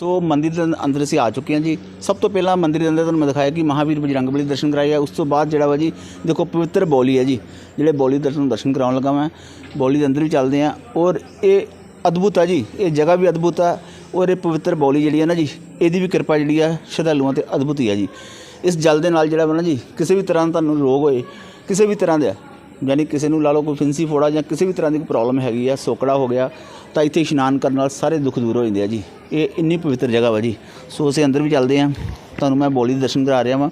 ਸੋ ਮੰਦਿਰ ਦੇ ਅੰਦਰ ਅਸੀਂ ਆ ਚੁੱਕੇ ਹਾਂ ਜੀ। ਸਭ ਤੋਂ ਪਹਿਲਾਂ ਮੰਦਿਰ ਦੇ ਅੰਦਰ ਤੁਹਾਨੂੰ ਮੈਂ ਦਿਖਾਇਆ ਕਿ ਮਹਾਵੀਰ ਬਜਰੰਗ ਬਲੀ ਦਰਸ਼ਨ ਕਰਾਏ ਆ ਉਸ ਤੋਂ ਬਾਅਦ ਜਿਹੜਾ ਵਾ ਜੀ, ਦੇਖੋ ਪਵਿੱਤਰ ਬੌਲੀ ਹੈ ਜੀ, ਜਿਹੜੇ ਬੌਲੀ ਦੇ ਦਰਸ਼ਨ ਦਰਸ਼ਨ ਕਰਾਉਣ ਲੱਗਾ ਮੈਂ। ਬੌਲੀ ਦੇ ਅੰਦਰ ਵੀ ਚੱਲਦੇ ਆ ਔਰ ਇਹ ਅਦਭੁਤ ਆ ਜੀ, ਇਹ ਜਗ੍ਹਾ ਵੀ ਅਦਭੁਤ ਆ ਔਰ ਇਹ ਪਵਿੱਤਰ ਬੌਲੀ ਜਿਹੜੀ ਹੈ ਨਾ ਜੀ, ਇਹਦੀ ਵੀ ਕਿਰਪਾ ਜਿਹੜੀ ਆ ਸ਼ਰਧਾਲੂਆਂ ਤੇ ਅਦਭੁਤ ਹੀ ਆ ਜੀ। ਇਸ ਜਲ ਦੇ ਨਾਲ ਜਿਹੜਾ ਵਾ ਨਾ ਜੀ, ਕਿਸੇ ਵੀ ਤਰ੍ਹਾਂ ਤੁਹਾਨੂੰ ਰੋਗ ਹੋਏ, ਕਿਸੇ ਵੀ ਤਰ੍ਹਾਂ ਦਾ ਯਾਨੀ ਕਿਸੇ ਨੂੰ ਲਾ ਲਓ ਕੋਈ ਫਿੰਸੀ ਫੋੜਾ ਜਾਂ ਕਿਸੇ ਵੀ ਤਰ੍ਹਾਂ ਦੀ ਕੋਈ ਪ੍ਰੋਬਲਮ ਹੈਗੀ ਆ, ਸੋਕੜਾ ਹੋ ਗਿਆ, ਤਾਂ ਇੱਥੇ ਇਸ਼ਨਾਨ ਕਰਨ ਨਾਲ ਸਾਰੇ ਦੁੱਖ ਦੂਰ ਹੋ ਜਾਂਦੇ ਆ ਜੀ। ਇਹ ਇੰਨੀ ਪਵਿੱਤਰ ਜਗ੍ਹਾ ਵਾ ਜੀ। ਸੋ ਅਸੀਂ ਅੰਦਰ ਵੀ ਚੱਲਦੇ ਆ। ਤੁਹਾਨੂੰ ਮੈਂ ਬੋਲੀ ਦੇ ਦਰਸ਼ਨ ਕਰਾ ਰਿਹਾ ਵਾਂ।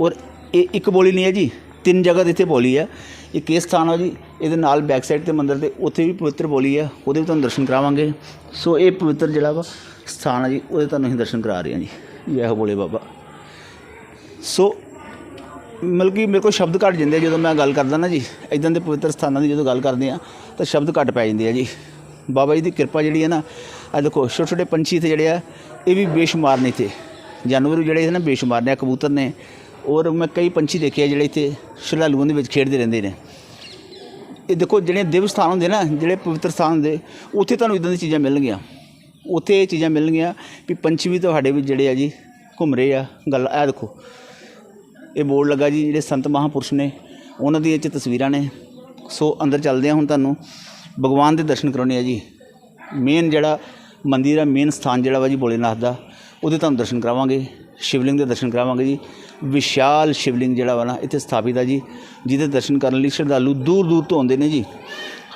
ਔਰ ਇਹ ਇੱਕ ਬੋਲੀ ਨਹੀਂ ਹੈ ਜੀ, ਤਿੰਨ ਜਗ੍ਹਾ ਤੇ ਇੱਥੇ ਬੋਲੀ ਆ। ਇੱਕ ਇਹ ਸਥਾਨ ਆ ਜੀ, ਇਹਦੇ ਨਾਲ ਬੈਕ ਸਾਈਡ ਤੇ ਮੰਦਿਰ ਦੇ ਉੱਥੇ ਵੀ ਪਵਿੱਤਰ ਬੋਲੀ ਆ, ਉਹਦੇ ਵੀ ਤੁਹਾਨੂੰ ਦਰਸ਼ਨ ਕਰਾਵਾਂਗੇ। ਸੋ ਇਹ ਪਵਿੱਤਰ ਜਿਹੜਾ ਵਾ, ਸਥਾਨ ਆ ਜੀ, ਉਹਦੇ ਤੁਹਾਨੂੰ ਅਸੀਂ ਦਰਸ਼ਨ ਕਰਾ ਰਹੇ ਹਾਂ ਜੀ। ਜੈ ਹੋ ਬੋਲੇ ਬਾਬਾ। ਸੋ ਮਤਲਬ ਕਿ ਮੇਰੇ ਕੋਲ ਸ਼ਬਦ ਘੱਟ ਜਾਂਦੇ ਆ ਜਦੋਂ ਮੈਂ ਗੱਲ ਕਰਦਾ ਨਾ ਜੀ ਇਦਾਂ ਦੇ ਪਵਿੱਤਰ ਸਥਾਨਾਂ ਦੀ ਜਦੋਂ ਗੱਲ ਕਰਦੇ ਆ, ਤਾਂ ਸ਼ਬਦ ਘੱਟ ਪੈ ਜਾਂਦੇ ਆ ਜੀ। ਬਾਬਾ ਜੀ ਦੀ ਕਿਰਪਾ ਜਿਹੜੀ ਹੈ ਨਾ ਆ ਦੇਖੋ ਛੋਟੇ ਛੋਟੇ ਪੰਛੀ ਇੱਥੇ ਜਿਹੜੇ ਆ, ਇਹ ਵੀ ਬੇਸ਼ੁਮਾਰ ਨੇ ਇੱਥੇ। ਜਾਨਵਰ ਜਿਹੜੇ ਨੇ ਨਾ ਬੇਸ਼ੁਮਾਰ ਨੇ ਕਬੂਤਰ ਨੇ। ਔਰ ਮੈਂ ਕਈ ਪੰਛੀ ਦੇਖੇ ਆ ਜਿਹੜੇ ਇੱਥੇ ਸ਼ਰਧਾਲੂਆਂ ਦੇ ਵਿੱਚ ਖੇਡਦੇ ਰਹਿੰਦੇ ਨੇ। ਇਹ ਦੇਖੋ, ਜਿਹੜੇ ਦਿਵ ਸਥਾਨ ਹੁੰਦੇ ਨਾ, ਜਿਹੜੇ ਪਵਿੱਤਰ ਸਥਾਨ ਹੁੰਦੇ, ਉੱਥੇ ਤੁਹਾਨੂੰ ਇਦਾਂ ਦੀ ਚੀਜ਼ਾਂ ਮਿਲਣਗੀਆਂ। ਉੱਥੇ ਇਹ ਚੀਜ਼ਾਂ ਮਿਲਣਗੀਆਂ ਵੀ ਪੰਛੀ ਵੀ ਤੁਹਾਡੇ ਵਿੱਚ ਜਿਹੜੇ ਆ ਜੀ, ਘੁੰਮ ਰਹੇ ਆ। ਗੱਲ ਇਹ ਦੇਖੋ ਇਹ ਬੋਰਡ ਲੱਗਾ ਜੀ, ਜਿਹੜੇ ਸੰਤ ਮਹਾਪੁਰਸ਼ ਨੇ, ਉਹਨਾਂ ਦੀਆਂ ਇਹ 'ਚ ਤਸਵੀਰਾਂ ਨੇ। ਸੋ ਅੰਦਰ ਚੱਲਦੇ ਆ ਹੁਣ ਤੁਹਾਨੂੰ। ਭਗਵਾਨ ਦੇ ਦਰਸ਼ਨ ਕਰਾਉਣੇ ਆ ਜੀ। ਮੇਨ ਜਿਹੜਾ ਮੰਦਿਰ ਆ ਮੇਨ ਸਥਾਨ ਜਿਹੜਾ ਵਾ ਜੀ ਭੋਲੇਨਾਥ ਦਾ, ਉਹਦੇ ਤੁਹਾਨੂੰ ਦਰਸ਼ਨ ਕਰਾਵਾਂਗੇ। ਸ਼ਿਵਲਿੰਗ ਦੇ ਦਰਸ਼ਨ ਕਰਾਵਾਂਗੇ ਜੀ। ਵਿਸ਼ਾਲ ਸ਼ਿਵਲਿੰਗ ਜਿਹੜਾ ਵਾ ਨਾ, ਇੱਥੇ ਸਥਾਪਿਤ ਆ ਜੀ, ਜਿਹਦੇ ਦਰਸ਼ਨ ਕਰਨ ਲਈ ਸ਼ਰਧਾਲੂ ਦੂਰ ਦੂਰ ਤੋਂ ਆਉਂਦੇ ਨੇ ਜੀ।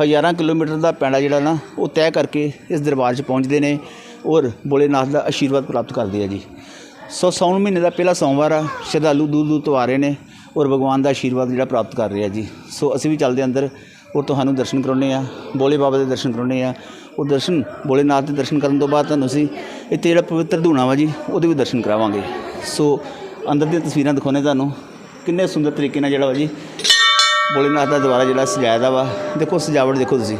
ਹਜ਼ਾਰਾਂ ਕਿਲੋਮੀਟਰ ਦਾ ਪੈਂਡਾ ਜਿਹੜਾ ਨਾ, ਉਹ ਤੈਅ ਕਰਕੇ ਇਸ ਦਰਬਾਰ 'ਚ ਪਹੁੰਚਦੇ ਨੇ ਔਰ ਭੋਲੇਨਾਥ ਦਾ ਆਸ਼ੀਰਵਾਦ ਪ੍ਰਾਪਤ ਕਰਦੇ ਆ ਜੀ। ਸੋ ਸਾਉਣ ਮਹੀਨੇ ਦਾ ਪਹਿਲਾ ਸੋਮਵਾਰ ਆ, ਸ਼ਰਧਾਲੂ ਦੂਰ ਦੂਰ ਤੋਂ ਆ ਰਹੇ ਨੇ ਔਰ ਭਗਵਾਨ ਦਾ ਆਸ਼ੀਰਵਾਦ ਜਿਹੜਾ ਪ੍ਰਾਪਤ ਕਰ ਰਿਹਾ ਜੀ। ਸੋ ਅਸੀਂ ਵੀ ਚੱਲਦੇ ਹਾਂ ਅੰਦਰ ਔਰ ਤੁਹਾਨੂੰ ਦਰਸ਼ਨ ਕਰਾਉਣੇ ਆ, ਬੋਲੇ ਬਾਬਾ ਦੇ ਦਰਸ਼ਨ ਕਰਾਉਣੇ ਆ। ਉਹ ਦਰਸ਼ਨ, ਭੋਲੇਨਾਥ ਦੇ ਦਰਸ਼ਨ ਕਰਨ ਤੋਂ ਬਾਅਦ ਤੁਹਾਨੂੰ ਅਸੀਂ ਇੱਥੇ ਜਿਹੜਾ ਪਵਿੱਤਰ ਧੂਣਾ ਵਾ ਜੀ, ਉਹਦੇ ਵੀ ਦਰਸ਼ਨ ਕਰਾਵਾਂਗੇ। ਸੋ ਅੰਦਰ ਦੀਆਂ ਤਸਵੀਰਾਂ ਦਿਖਾਉਣੇ ਤੁਹਾਨੂੰ, ਕਿੰਨੇ ਸੁੰਦਰ ਤਰੀਕੇ ਨਾਲ ਜਿਹੜਾ ਵਾ ਜੀ, ਭੋਲੇਨਾਥ ਦਾ ਦੁਆਰਾ ਜਿਹੜਾ ਸਜਾਇਆ ਦਾ ਵਾ। ਦੇਖੋ, ਸਜਾਵਟ ਦੇਖੋ ਤੁਸੀਂ,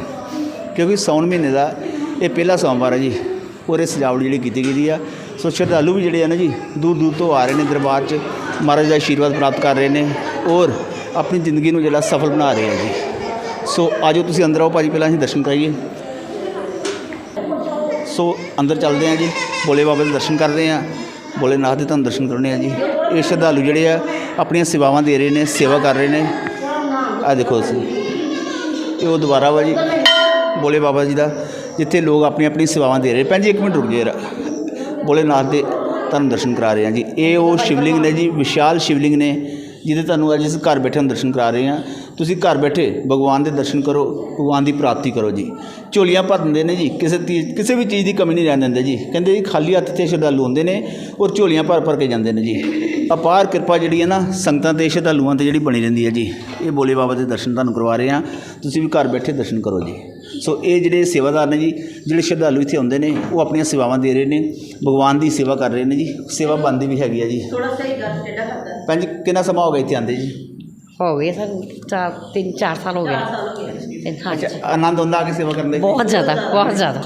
ਕਿਉਂਕਿ ਸਾਉਣ ਮਹੀਨੇ ਦਾ ਇਹ ਪਹਿਲਾ ਸੋਮਵਾਰ ਹੈ ਜੀ, ਔਰ ਇਹ ਸਜਾਵਟ ਜਿਹੜੀ ਕੀਤੀ ਗਈ ਆ। ਸੋ ਸ਼ਰਧਾਲੂ ਵੀ ਜਿਹੜੇ ਆ ਨਾ ਜੀ, ਦੂਰ ਦੂਰ ਤੋਂ ਆ ਰਹੇ ਨੇ ਦਰਬਾਰ 'ਚ। ਮਹਾਰਾਜ ਦਾ ਆਸ਼ੀਰਵਾਦ ਪ੍ਰਾਪਤ ਕਰ ਰਹੇ ਨੇ ਔਰ ਆਪਣੀ ਜ਼ਿੰਦਗੀ ਨੂੰ ਜਿਹੜਾ ਸਫਲ ਬਣਾ ਰਹੇ ਆ ਜੀ। ਸੋ ਆਜੋ ਤੁਸੀਂ ਅੰਦਰ ਆਓ, ਭਾਜੀ ਪਹਿਲਾਂ ਅਸੀਂ ਦਰਸ਼ਨ ਕਰਾਈਏ। ਸੋ ਅੰਦਰ ਚੱਲਦੇ ਆ ਜੀ, ਭੋਲੇ ਬਾਬਾ ਦੇ ਦਰਸ਼ਨ ਕਰਦੇ ਆ ਭੋਲੇਨਾਥ ਦੇ ਤੁਹਾਨੂੰ ਦਰਸ਼ਨ ਕਰਾਉਣੇ ਆ ਜੀ। ਇਹ ਸ਼ਰਧਾਲੂ ਜਿਹੜੇ ਆ, ਆਪਣੀਆਂ ਸੇਵਾਵਾਂ ਦੇ ਰਹੇ ਨੇ, ਸੇਵਾ ਕਰ ਰਹੇ ਨੇ। ਆ ਦੇਖੋ ਤੁਸੀਂ, ਇਹ ਉਹ ਦੁਬਾਰਾ ਵਾ ਜੀ, ਭੋਲੇ ਬਾਬਾ ਜੀ ਦਾ, ਜਿੱਥੇ ਲੋਕ ਆਪਣੀ ਆਪਣੀ ਸੇਵਾਵਾਂ ਦੇ ਰਹੇ। ਭੈਣ ਜੀ, ਇੱਕ ਮਿੰਟ ਰੁਕ ਜੇ ਜਰਾ। ਭੋਲੇਨਾਥ ਦੇ ਤੁਹਾਨੂੰ ਦਰਸ਼ਨ ਕਰਾ ਰਹੇ ਹਾਂ ਜੀ। ਇਹ ਉਹ ਸ਼ਿਵਲਿੰਗ ਨੇ ਜੀ, ਵਿਸ਼ਾਲ ਸ਼ਿਵਲਿੰਗ ਨੇ, ਜਿਹਦੇ ਤੁਹਾਨੂੰ ਅੱਜ ਅਸੀਂ ਘਰ ਬੈਠੇ ਦਰਸ਼ਨ ਕਰਾ ਰਹੇ ਹਾਂ। ਤੁਸੀਂ ਘਰ ਬੈਠੇ ਭਗਵਾਨ ਦੇ ਦਰਸ਼ਨ ਕਰੋ, ਭਗਵਾਨ ਦੀ ਪ੍ਰਾਪਤੀ ਕਰੋ ਜੀ। ਝੋਲੀਆਂ ਭਰ ਦਿੰਦੇ ਨੇ ਜੀ, ਕਿਸੇ ਤੀ- ਕਿਸੇ ਵੀ ਚੀਜ਼ ਦੀ ਕਮੀ ਨਹੀਂ ਰਹਿਣ ਦਿੰਦੇ ਜੀ। ਕਹਿੰਦੇ ਜੀ, ਖਾਲੀ ਹੱਥ ਤੇ ਸ਼ਰਧਾਲੂ ਹੁੰਦੇ ਨੇ ਔਰ ਝੋਲੀਆਂ ਭਰ ਭਰ ਕੇ ਜਾਂਦੇ ਨੇ ਜੀ। ਅਪਾਰ ਕਿਰਪਾ ਜਿਹੜੀ ਹੈ ਨਾ, ਸੰਗਤਾਂ ਤੇ, ਸ਼ਰਧਾਲੂਆਂ ਤੇ ਜਿਹੜੀ ਬਣੀ ਰਹਿੰਦੀ ਹੈ ਜੀ। ਇਹ ਬੋਲੇ ਬਾਬਾ ਦੇ ਦਰਸ਼ਨ ਤੁਹਾਨੂੰ ਕਰਵਾ ਰਹੇ ਹਾਂ। ਤੁਸੀਂ ਵੀ ਘਰ ਬੈਠੇ ਦਰਸ਼ਨ ਕਰੋ ਜੀ। ਸੋ ਇਹ ਜਿਹੜੇ ਸੇਵਾਦਾਰ ਨੇ ਜੀ ਜਿਹੜੇ ਸ਼ਰਧਾਲੂ ਇੱਥੇ ਆਉਂਦੇ ਨੇ ਉਹ ਆਪਣੀਆਂ ਸੇਵਾਵਾਂ ਦੇ ਰਹੇ ਨੇ ਭਗਵਾਨ ਦੀ ਸੇਵਾ ਕਰ ਰਹੇ ਨੇ ਜੀ ਸੇਵਾ ਬੰਦੀ ਵੀ ਹੈਗੀ ਆ ਜੀ। ਥੋੜਾ ਸਹੀ ਗੱਲ ਕਿਹੜਾ ਕਰਦਾ ਪੰਜ ਕਿੰਨਾ ਸਮਾਂ ਹੋ ਗਿਆ ਇੱਥੇ ਆਂਦੇ ਜੀ? ਹੋ ਗਏ ਚਾਰ ਤਿੰਨ ਚਾਰ ਸਾਲ ਹੋ ਗਏ। ਆਨੰਦ ਹੁੰਦਾ ਆ ਕੇ ਸੇਵਾ ਕਰਨ ਦੇ? ਬਹੁਤ ਜ਼ਿਆਦਾ ਬਹੁਤ ਜ਼ਿਆਦਾ।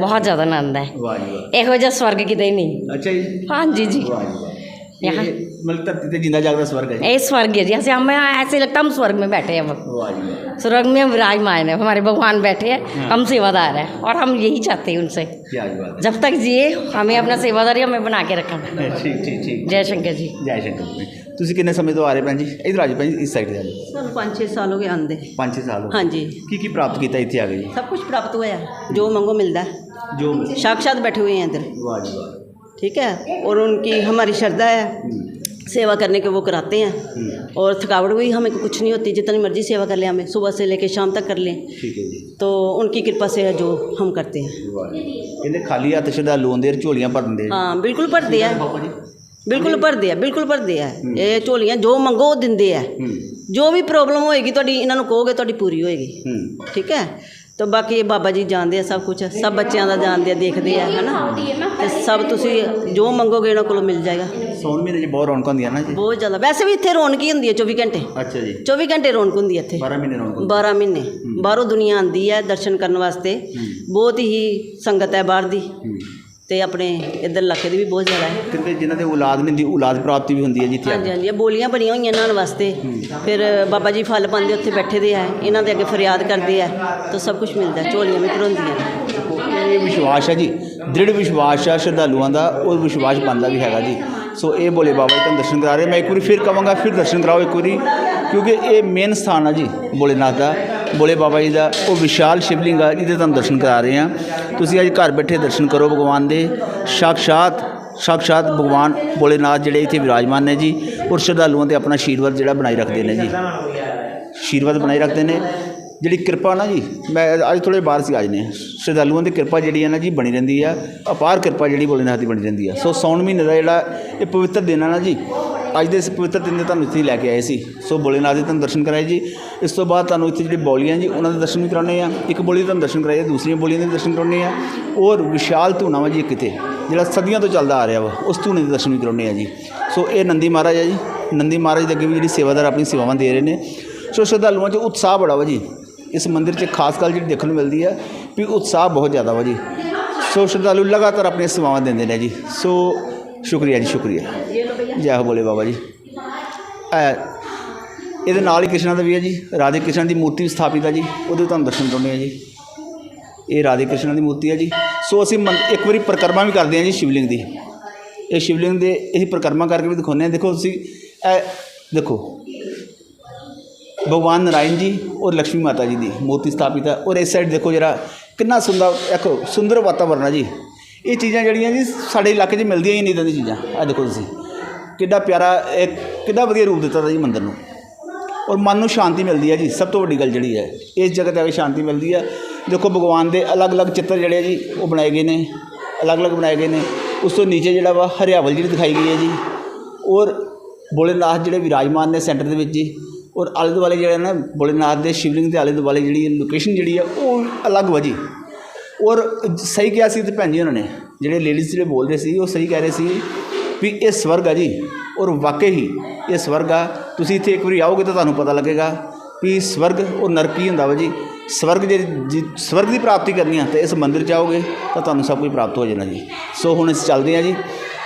ਬਹੁਤ ਜ਼ਿਆਦਾ ਆਨੰਦ ਹੈ। ਵਾਹ ਜੀ ਵਾਹ। ਇਹੋ ਜਿਹਾ ਸਵਰਗ ਕਿਤੇ ਨਹੀਂ। ਅੱਛਾ ਜੀ। ਹਾਂਜੀ ਜੀ। ਵਾਹ ਜੀ ਵਾਹ। ਇਹ- ਮਤਲਬ ਧਰਤੀ ਤੇ ਜਿੰਦਾ ਜਾਗਦਾ ਸਵਰਗ ਹੈ ਜੀ ये स्वर्ग है जी ऐसे हमें ऐसे लगता है हम स्वर्ग में बैठे हैं अब ਵਾਹ ਜੀ ਵਾਹ स्वर्ग में हम विराजमान है हमारे भगवान बैठे हैं हम सेवादार हैं और हम यही चाहते हैं उनसे ਕੀ ਆਜੀ ਬਾਤ जब तक जिए हमें अपना सेवादारी हमें बना के रखना ਹੈ ਠੀਕ ਠੀਕ ਠੀਕ जय शंकर जी ਜੈ ਸ਼ੰਕਰ ਜੀ ਤੁਸੀਂ ਕਿੰਨੇ ਸਮੇਂ ਤੋਂ ਆ ਰਹੇ ਭੈਣ ਜੀ ਇਧਰ ਆ ਜਾਓ ਭੈਣ ਜੀ ਇਸ ਸਾਈਡ ਤੇ ਆ ਜਾਓ ਸਾਨੂੰ 5-6 ਸਾਲ ਹੋ ਗਏ ਆਂਦੇ 5-6 ਸਾਲ ਹੋ ਗਏ। ਹਾਂਜੀ ਕੀ ਕੀ ਪ੍ਰਾਪਤ ਕੀਤਾ ਇੱਥੇ ਆ ਕੇ ਜੀ सब कुछ प्राप्त हुआ है जो मंगो मिलता है ਜੋ साक्षात बैठे हुए हैं इधर ਵਾਹ ਜੀ ਵਾਹ ठीक है और उनकी हमारी श्रद्धा है सेवा करने के वो कराते हैं हम्म, और थकावट भी हमें कुछ नहीं होती जितनी मर्जी सेवा कर ले हमें सुबह से लेकर शाम तक कर लें ਠੀਕ ਹੈ ਜੀ तो उनकी कृपा से है जो हम करते हैं ਵਾਹ ਜੀ। ਕਹਿੰਦੇ ਖਾਲੀ ਹੱਥ ਸ਼ਰਧਾਲੂ ਆਉਂਦੇ ਝੋਲੀਆਂ ਭਰ ਦਿੰਦੇ ਆ हाँ बिल्कुल भरते हैं ਬਾਬਾ ਜੀ ਬਿਲਕੁਲ ਭਰਦੇ ਆ ਬਿਲਕੁਲ ਭਰਦੇ ਆ ਇਹ ਝੋਲੀਆਂ ਜੋ ਮੰਗੋ ਉਹ ਦਿੰਦੇ ਆ ਹੂੰ ਜੋ ਵੀ ਪ੍ਰੋਬਲਮ ਹੋਏਗੀ ਤੁਹਾਡੀ ਇਹਨਾਂ ਨੂੰ ਕਹੋਗੇ ਤੁਹਾਡੀ ਪੂਰੀ ਹੋਏਗੀ ਹੂੰ ਠੀਕ ਹੈ ਤਾਂ ਬਾਕੀ ਇਹ ਬਾਬਾ ਜੀ ਜਾਣਦੇ ਆ ਸਭ ਕੁਝ ਸਭ ਬੱਚਿਆਂ ਦਾ ਜਾਣਦੇ ਆ ਦੇਖਦੇ ਆ ਹੈਨਾ? ਤੇ ਸਭ ਤੁਸੀਂ ਜੋ ਮੰਗੋਗੇ ਇਹਨਾਂ ਕੋਲੋਂ ਮਿਲ ਜਾਏਗਾ। ਸੌਣ ਮਹੀਨੇ 'ਚ ਬਹੁਤ ਰੌਣਕ ਹੁੰਦੀਆਂ ਨਾ ਜੀ। ਬਹੁਤ ਜ਼ਿਆਦਾ। ਵੈਸੇ ਵੀ ਇੱਥੇ ਰੌਣਕ ਹੀ ਹੁੰਦੀ ਹੈ 24 ਘੰਟੇ। ਅੱਛਾ ਜੀ। 24 ਘੰਟੇ ਰੌਣਕ ਹੁੰਦੀ ਹੈ ਇੱਥੇ। 12 ਮਹੀਨੇ ਰੌਣਕ ਹੁੰਦੀ। 12 ਮਹੀਨੇ। ਬਾਹਰੋਂ ਦੁਨੀਆ ਆਂਦੀ ਹੈ ਦਰਸ਼ਨ ਕਰਨ ਵਾਸਤੇ। ਬਹੁਤ ਹੀ ਸੰਗਤ ਹੈ ਬਾਹਰ ਦੀ। ਹੂੰ ਤੇ ਆਪਣੇ ਇੱਧਰ ਇਲਾਕੇ ਦੀ ਵੀ ਬਹੁਤ ਜ਼ਿਆਦਾ ਹੈ। ਕਹਿੰਦੇ ਜਿਨ੍ਹਾਂ ਦੇ ਔਲਾਦ ਨਹੀਂ ਹੁੰਦੀ ਔਲਾਦ ਪ੍ਰਾਪਤੀ ਵੀ ਹੁੰਦੀ ਹੈ ਜੀ ਇੱਥੇ ਆ ਹਾਂਜੀ ਹਾਂਜੀ ਇਹ ਬੋਲੀਆਂ ਬਣੀਆਂ ਹੋਈਆਂ ਇਹਨਾਂ ਵਾਸਤੇ। ਫਿਰ ਬਾਬਾ ਜੀ ਫਲ ਪਾਉਂਦੇ ਉੱਥੇ ਬੈਠੇ ਦੇ ਆ ਇਹਨਾਂ ਦੇ ਅੱਗੇ ਫਰਿਆਦ ਕਰਦੇ ਆ ਤਾਂ ਸਭ ਕੁਝ ਮਿਲਦਾ ਝੋਲੀਆਂ ਵੀ ਭਰੋਂਦੀਆਂ। ਇਹ ਵਿਸ਼ਵਾਸ ਹੈ ਜੀ ਦ੍ਰਿੜ ਵਿਸ਼ਵਾਸ ਆ ਸ਼ਰਧਾਲੂਆਂ ਦਾ ਉਹ ਵਿਸ਼ਵਾਸ ਬਣਦਾ ਵੀ ਹੈਗਾ ਜੀ। ਸੋ ਇਹ ਭੋਲੇ ਬਾਬਾ ਜੀ ਤੁਹਾਨੂੰ ਦਰਸ਼ਨ ਕਰਾ ਰਹੇ ਮੈਂ ਇੱਕ ਵਾਰੀ ਫਿਰ ਕਹਾਂਗਾ ਫਿਰ ਦਰਸ਼ਨ ਕਰਾਓ ਇੱਕ ਵਾਰੀ ਕਿਉਂਕਿ ਇਹ ਮੇਨ ਸਥਾਨ ਆ ਜੀ ਭੋਲੇਨਾਥ ਦਾ। ਭੋਲੇ ਬਾਬਾ ਜੀ ਦਾ, ਉਹ ਵਿਸ਼ਾਲ ਸ਼ਿਵਲਿੰਗ ਆ ਜਿਹਦੇ ਤੁਹਾਨੂੰ ਦਰਸ਼ਨ ਕਰਾ ਰਹੇ ਆ ਤੁਸੀਂ ਅੱਜ ਘਰ ਬੈਠੇ ਦਰਸ਼ਨ ਕਰੋ ਭਗਵਾਨ ਦੇ। ਸਾਕਸ਼ਾਤ ਸਾਕਸ਼ਾਤ ਭਗਵਾਨ ਭੋਲੇਨਾਥ ਜਿਹੜੇ ਇੱਥੇ ਵਿਰਾਜਮਾਨ ਨੇ ਜੀ, ਔਰ ਸ਼ਰਧਾਲੂਆਂ ਤੇ ਆਪਣਾ ਆਸ਼ੀਰਵਾਦ ਜਿਹੜਾ ਬਣਾਈ ਰੱਖਦੇ ਨੇ ਜੀ। ਆਸ਼ੀਰਵਾਦ ਬਣਾਈ ਰੱਖਦੇ ਨੇ। ਜਿਹੜੀ ਕਿਰਪਾ ਨਾ ਜੀ, ਮੈਂ ਅੱਜ ਥੋੜੇ ਬਾਹਰ ਸੀ, ਅੱਜ ਨੇ ਸ਼ਰਧਾਲੂਆਂ ਦੀ ਕਿਰਪਾ ਜਿਹੜੀ ਹੈ ਨਾ ਜੀ, ਬਣੀ ਰਹਿੰਦੀ ਆ। ਅਪਾਰ ਕਿਰਪਾ ਜਿਹੜੀ ਭੋਲੇਨਾਥ ਦੀ ਬਣੀ ਰਹਿੰਦੀ ਆ। ਸੋ ਸੌਣ ਮਹੀਨੇ ਦਾ ਜਿਹੜਾ ਇਹ ਪਵਿੱਤਰ ਦਿਨ ਆ ਨਾ ਜੀ ਅੱਜ ਦੇ ਇਸ ਪਵਿੱਤਰ ਦਿਨ ਦੇ ਤੁਹਾਨੂੰ ਇੱਥੇ ਲੈ ਕੇ ਆਏ ਸੀ। ਸੋ ਭੋਲੇਨਾਥ ਦੇ ਤੁਹਾਨੂੰ ਦਰਸ਼ਨ ਕਰਾਏ ਜੀ। ਇਸ ਤੋਂ ਬਾਅਦ ਤੁਹਾਨੂੰ ਇੱਥੇ ਜਿਹੜੀ ਬੋਲੀਆਂ ਜੀ, ਉਹਨਾਂ ਦੇ ਦਰਸ਼ਨ ਵੀ ਕਰਾਉਣੇ ਆ। ਇੱਕ ਬੋਲੀ ਤੁਹਾਨੂੰ ਦਰਸ਼ਨ ਕਰਾਏ ਦੂਸਰੀਆਂ ਬੋਲੀਆਂ ਦੇ ਦਰਸ਼ਨ ਕਰਾਉਣੇ ਆ। ਔਰ ਵਿਸ਼ਾਲ ਧੂਣਾ ਵਾ ਜੀ ਕਿਤੇ ਜਿਹੜਾ ਸਦੀਆਂ ਤੋਂ ਚੱਲਦਾ ਆ ਰਿਹਾ ਵਾ, ਉਸ ਧੂਣੇ ਦੇ ਦਰਸ਼ਨ ਵੀ ਕਰਾਉਣੇ ਆ ਜੀ। ਸੋ ਇਹ ਨੰਦੀ ਮਹਾਰਾਜ ਆ ਜੀ। ਨੰਦੀ ਮਹਾਰਾਜ ਦੇ ਅੱਗੇ ਵੀ ਜਿਹੜੀ ਸੇਵਾਦਾਰ ਆਪਣੀ ਸੇਵਾਵਾਂ ਦੇ ਰਹੇ ਨੇ। ਸੋ ਸ਼ਰਧਾਲੂਆਂ 'ਚ ਉਤਸ਼ਾਹ ਬੜਾ ਵਾ ਜੀ। ਇਸ ਮੰਦਿਰ 'ਚ ਖਾਸ ਗੱਲ ਜਿਹੜੀ ਦੇਖਣ ਨੂੰ ਮਿਲਦੀ ਹੈ ਵੀ ਉਤਸ਼ਾਹ ਬਹੁਤ ਜ਼ਿਆਦਾ ਵਾ ਜੀ। ਸੋ ਸ਼ਰਧਾਲੂ ਲਗਾਤਾਰ ਆਪਣੀਆਂ ਸੇਵਾਵਾਂ ਦਿੰਦੇ ਨੇ ਜੀ। ਸੋ ਸ਼ੁਕਰੀਆ ਜੀ, ਸ਼ੁਕਰੀਆ। ਜੈ ਹੋ ਬੋਲੇ ਬਾਬਾ ਜੀ। ਇਹਦੇ ਨਾਲ ਹੀ ਕ੍ਰਿਸ਼ਨਾ ਦਾ ਵੀ ਹੈ ਜੀ। ਰਾਧੇ ਕ੍ਰਿਸ਼ਨ ਦੀ ਮੂਰਤੀ ਵੀ ਸਥਾਪਿਤ ਹੈ ਜੀ। ਉਹਦੇ ਤੁਹਾਨੂੰ ਦਰਸ਼ਨ ਕਰਾਉਂਦੇ ਆ ਜੀ। ਇਹ ਰਾਧੇ ਕ੍ਰਿਸ਼ਨ ਦੀ ਮੂਰਤੀ ਹੈ ਜੀ। ਸੋ ਅਸੀਂ ਮੰਦ- ਇੱਕ ਵਾਰੀ ਪਰਿਕਰਮਾ ਵੀ ਕਰਦੇ ਹਾਂ ਜੀ ਸ਼ਿਵਲਿੰਗ ਦੀ। ਇਹ ਸ਼ਿਵਲਿੰਗ ਦੇ ਅਸੀਂ ਪਰਿਕਰਮਾ ਕਰਕੇ ਵੀ ਦਿਖਾਉਂਦੇ ਹਾਂ ਦੇਖੋ ਤੁਸੀਂ ਇਹ ਦੇਖੋ। ਭਗਵਾਨ ਨਾਰਾਇਣ ਜੀ ਔਰ ਲక్ష్ਮੀ ਮਾਤਾ ਜੀ ਦੀ ਮੂਰਤੀ ਸਥਾਪਿਤ ਹੈ ਔਰ ਇਸ ਸਾਈਡ ਦੇਖੋ ਜਰਾ, ਕਿੰਨਾ ਸੁੰਦਰ, ਦੇਖੋ, ਸੁੰਦਰ ਵਾਤਾਵਰਨ ਹੈ ਜੀ। ਇਹ ਚੀਜ਼ਾਂ ਜਿਹੜੀਆਂ ਜੀ ਸਾਡੇ ਇਲਾਕੇ 'ਚ ਮਿਲਦੀਆਂ ਹੀ ਨਹੀਂ ਇਦਾਂ ਦੀਆਂ ਚੀਜ਼ਾਂ। ਆ ਦੇਖੋ ਤੁਸੀਂ। ਕਿੱਡਾ ਪਿਆਰਾ ਇੱਕ ਕਿੱਡਾ ਵਧੀਆ ਰੂਪ ਦਿੱਤਾ ਜੀ ਮੰਦਿਰ ਨੂੰ। ਔਰ ਮਨ ਨੂੰ ਸ਼ਾਂਤੀ ਮਿਲਦੀ ਹੈ ਜੀ, ਸਭ ਤੋਂ ਵੱਡੀ ਗੱਲ ਜਿਹੜੀ ਹੈ। ਇਸ ਜਗ੍ਹਾ ਤੇ ਆ ਕੇ ਸ਼ਾਂਤੀ ਮਿਲਦੀ ਹੈ। ਦੇਖੋ ਭਗਵਾਨ ਦੇ ਅਲੱਗ-ਅਲੱਗ ਚਿੱਤਰ ਜਿਹੜੇ ਆ ਜੀ, ਉਹ ਬਣਾਏ ਗਏ ਨੇ। ਅਲੱਗ-ਅਲੱਗ ਬਣਾਏ ਗਏ ਨੇ। ਉਸ ਤੋਂ ਨੀਚੇ ਜਿਹੜਾ ਵਾ ਹਰਿਆਵਲ ਜਿਹੜੀ ਦਿਖਾਈ ਗਈ ਹੈ ਜੀ। ਔਰ ਭੋਲੇਨਾਥ ਜਿਹੜੇ ਵਿਰਾਜਮਾਨ ਨੇ ਸੈਂਟਰ ਦੇ ਵਿੱਚ ਜੀ, ਔਰ ਆਲੇ ਦੁਆਲੇ ਜਿਹੜੇ ਨਾ, ਭੋਲੇਨਾਥ ਦੇ ਸ਼ਿਵਲਿੰਗ ਦੇ ਆਲੇ ਦੁਆਲੇ ਜਿਹੜੀ ਲੋਕੇਸ਼ਨ ਜਿਹੜੀ ਆ ਉਹ ਅਲੱਗ ਵਾ ਜੀ। ਔਰ ਸਹੀ ਕਿਹਾ ਸੀ ਤੇ ਭੈਣ ਜੀ ਉਹਨਾਂ ਨੇ, ਜਿਹੜੇ ਲੇਡੀਜ਼ ਜਿਹੜੇ ਬੋਲ ਰਹੇ ਸੀ, ਉਹ ਸਹੀ ਕਹਿ ਰਹੇ ਸੀ ਵੀ ਇਹ ਸਵਰਗ ਆ ਜੀ, ਔਰ ਵਾਕਈ ਹੀ ਇਹ ਸਵਰਗ ਆ। ਤੁਸੀਂ ਇੱਥੇ ਇੱਕ ਵਾਰੀ ਆਓਗੇ ਤਾਂ ਤੁਹਾਨੂੰ ਪਤਾ ਲੱਗੇਗਾ ਵੀ ਸਵਰਗ ਔਰ ਨਰਕ ਕੀ ਹੁੰਦਾ ਵਾ ਜੀ। ਸਵਰਗ ਜੇ ਜੇ ਸਵਰਗ ਦੀ ਪ੍ਰਾਪਤੀ ਕਰਨੀ ਆ ਤਾਂ ਇਸ ਮੰਦਿਰ 'ਚ ਆਓਗੇ ਤਾਂ ਤੁਹਾਨੂੰ ਸਭ ਕੁਝ ਪ੍ਰਾਪਤ ਹੋ ਜਾਣਾ ਜੀ। ਸੋ ਹੁਣ ਅਸੀਂ ਚੱਲਦੇ ਹਾਂ ਜੀ।